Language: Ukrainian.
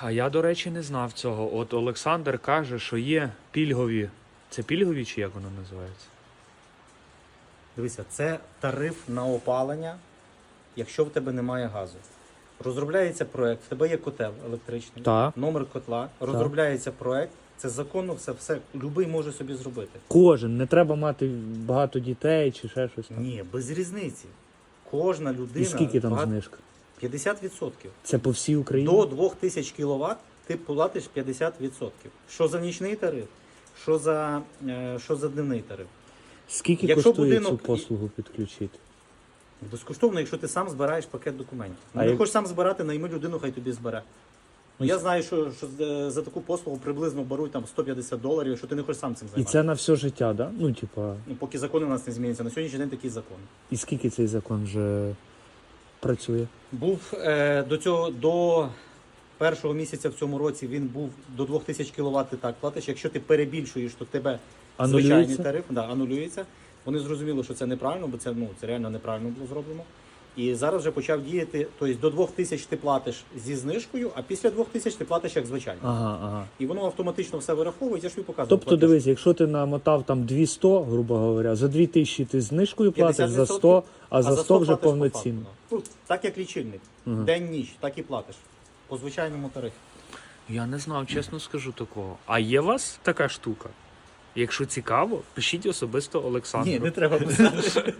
А я, до речі, не знав цього. От Олександр каже, що є пільгові. Це пільгові чи як воно називається? Дивися, це тариф на опалення, якщо в тебе немає газу. Розробляється проект, в тебе є котел електричний, Так. номер котла, розробляється проект, це законно, все, все, любий може собі зробити. Кожен, не треба мати багато дітей чи ще щось. там. Ні, без різниці. Кожна людина. І скільки там багато- знижка? 50%. Це по всій Україні? До 2000 кВт ти платиш 50%. Що за нічний тариф, що за, е, що за дневний тариф. Скільки Якщо коштує будинок- цю послугу підключити? Безкоштовно, якщо ти сам збираєш пакет документів. А Ну, не як- хочеш сам збирати, найми людину, хай тобі збере. Ну, я знаю, що, що за- за таку послугу приблизно беруть там 150 доларів, якщо ти не хочеш сам цим І це на все життя, да? Ну, типа, Ну, поки закони у нас не зміняться. На сьогоднішній день такий закон. і скільки цей закон вже працює? Був е, до цього до першого місяця в цьому році він був до 2000 кВт ти так платиш. Якщо ти перебільшуєш, то в тебе звичайний Анулюється? тариф да, анулюється. Вони зрозуміли, що це неправильно, бо це ну це реально неправильно було зроблено. І зараз вже почав діяти. Тобто до 2000 ти платиш зі знижкою, а після 2000 ти платиш як звичайно. Ага, ага. І воно автоматично все вираховує. Я ж тобі показував. Тобто, платіж. дивись, якщо ти намотав там 200, грубо говоря, за 2000 ти знижкою платиш, за 50%, 100, а за 100 вже повноцінно. Ну, так як лічильник. Мгм. День-ніч, так і платиш. По звичайному тарифу. Я не знав, чесно скажу такого. А є у вас така штука? Якщо цікаво, пишіть особисто Олександру. Ні, не треба писати.